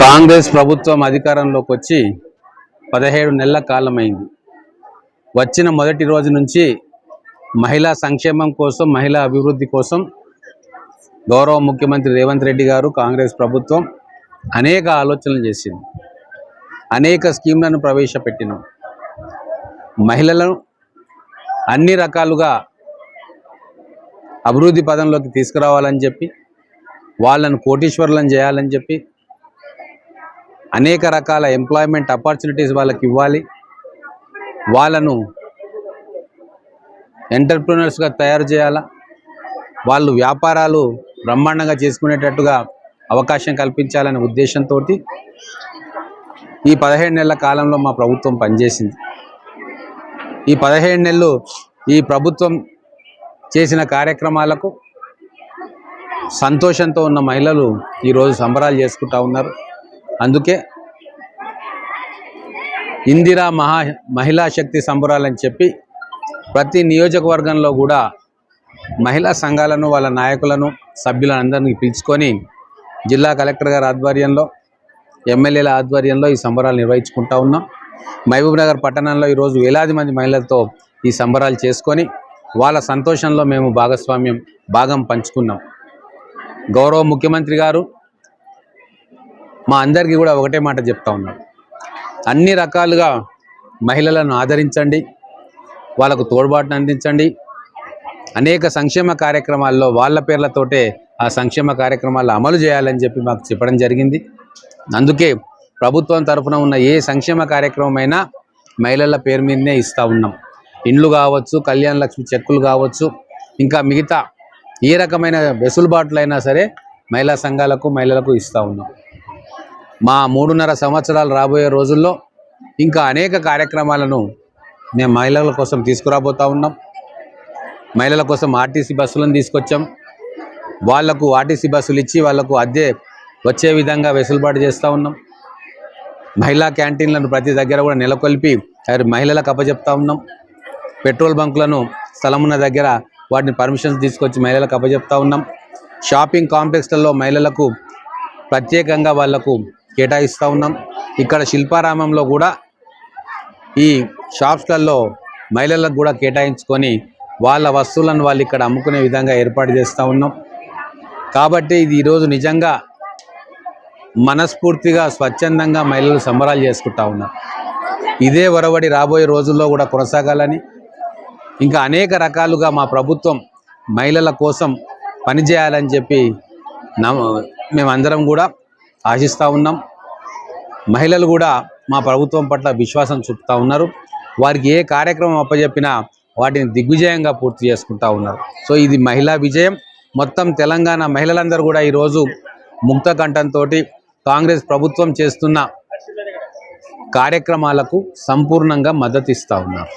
కాంగ్రెస్ ప్రభుత్వం అధికారంలోకి వచ్చి పదిహేడు నెలల కాలమైంది. వచ్చిన మొదటి రోజు నుంచి మహిళా సంక్షేమం కోసం మహిళా అభివృద్ధి కోసం గౌరవ ముఖ్యమంత్రి రేవంత్ రెడ్డి గారు కాంగ్రెస్ ప్రభుత్వం అనేక ఆలోచనలు చేసింది. అనేక స్కీమ్లను ప్రవేశపెట్టినాం. మహిళలను అన్ని రకాలుగా అభివృద్ధి పదంలోకి తీసుకురావాలని చెప్పి వాళ్ళను కోటీశ్వరులను చేయాలని చెప్పి అనేక రకాల ఎంప్లాయ్మెంట్ ఆపర్చునిటీస్ వాళ్ళకి ఇవ్వాలి. వాళ్ళను ఎంటర్ప్రినర్స్గా తయారు చేయాలా? వాళ్ళు వ్యాపారాలు బ్రహ్మాండంగా చేసుకునేటట్టుగా అవకాశం కల్పించాలనే ఉద్దేశంతో ఈ పదిహేడు నెలల కాలంలో మా ప్రభుత్వం పనిచేసింది. ఈ పదిహేడు నెలలు ఈ ప్రభుత్వం చేసిన కార్యక్రమాలకు సంతోషంతో ఉన్న మహిళలు ఈరోజు సంబరాలు చేసుకుంటా ఉన్నారు. అందుకే ఇందిరా మహా మహిళా శక్తి సంబరాలని చెప్పి ప్రతి నియోజకవర్గంలో కూడా మహిళా సంఘాలను వాళ్ళ నాయకులను సభ్యులను అందరినీ పిలుచుకొని జిల్లా కలెక్టర్ గారి ఆధ్వర్యంలో ఎమ్మెల్యేల ఆధ్వర్యంలో ఈ సంబరాలు నిర్వహించుకుంటా ఉన్నాం. మహబూబ్ నగర్ పట్టణంలో ఈరోజు వేలాది మంది మహిళలతో ఈ సంబరాలు చేసుకొని వాళ్ళ సంతోషంలో మేము భాగస్వామ్యం భాగం పంచుకున్నాం. గౌరవ ముఖ్యమంత్రి గారు మా అందరికీ కూడా ఒకటే మాట చెప్తా ఉన్నాం. అన్ని రకాలుగా మహిళలను ఆదరించండి వాళ్ళకు తోడ్బాటును అందించండి. అనేక సంక్షేమ కార్యక్రమాల్లో వాళ్ళ పేర్లతోటే ఆ సంక్షేమ కార్యక్రమాలు అమలు చేయాలని చెప్పి మాకు చెప్పడం జరిగింది. అందుకే ప్రభుత్వం తరఫున ఉన్న ఏ సంక్షేమ కార్యక్రమమైనా మహిళల పేరు మీదనే ఇస్తూ ఉన్నాం. ఇండ్లు కావచ్చు కళ్యాణ లక్ష్మి చెక్కులు కావచ్చు ఇంకా మిగతా ఏ రకమైన వెసులుబాట్లైనా సరే మహిళా సంఘాలకు మహిళలకు ఇస్తూ ఉన్నాం. మా మూడున్నర సంవత్సరాలు రాబోయే రోజుల్లో ఇంకా అనేక కార్యక్రమాలను మేము మహిళల కోసం తీసుకురాబోతా ఉన్నాం. మహిళల కోసం ఆర్టీసీ బస్సులను తీసుకొచ్చాం. వాళ్ళకు ఆర్టీసీ బస్సులు ఇచ్చి వాళ్ళకు అద్దె వచ్చే విధంగా వెసులుబాటు చేస్తూ ఉన్నాం. మహిళా క్యాంటీన్లను ప్రతి దగ్గర కూడా నెలకొల్పి వారి మహిళలకు అప్పచెప్తా ఉన్నాం. పెట్రోల్ బంకులను స్థలం ఉన్న దగ్గర వాటిని పర్మిషన్స్ తీసుకొచ్చి మహిళలకు అప్పచెప్తా ఉన్నాం. షాపింగ్ కాంప్లెక్స్లలో మహిళలకు ప్రత్యేకంగా వాళ్ళకు కేటాయిస్తూ ఉన్నాం. ఇక్కడ శిల్పారామంలో కూడా ఈ షాప్స్లలో మహిళలకు కూడా కేటాయించుకొని వాళ్ళ వస్తువులను వాళ్ళు ఇక్కడ అమ్ముకునే విధంగా ఏర్పాటు చేస్తూ ఉన్నాం. కాబట్టి ఇది ఈరోజు నిజంగా మనస్ఫూర్తిగా స్వచ్ఛందంగా మహిళలు సంబరాలు చేసుకుంటా ఉన్నారు. ఇదే ఒరవడి రాబోయే రోజుల్లో కూడా కొనసాగాలని ఇంకా అనేక రకాలుగా మా ప్రభుత్వం మహిళల కోసం పనిచేయాలని చెప్పి మేమందరం కూడా ఆశిస్తూ ఉన్నాం. మహిళలు కూడా మా ప్రభుత్వం పట్ల విశ్వాసం చూపుతూ ఉన్నారు. వారికి ఏ కార్యక్రమం అప్పచెప్పినా వాటిని దిగ్విజయంగా పూర్తి చేసుకుంటా ఉన్నారు. సో ఇది మహిళా విజయం. మొత్తం తెలంగాణ మహిళలందరూ కూడా ఈరోజు ముక్త కంఠంతో కాంగ్రెస్ ప్రభుత్వం చేస్తున్న కార్యక్రమాలకు సంపూర్ణంగా మద్దతు ఇస్తూ ఉన్నారు.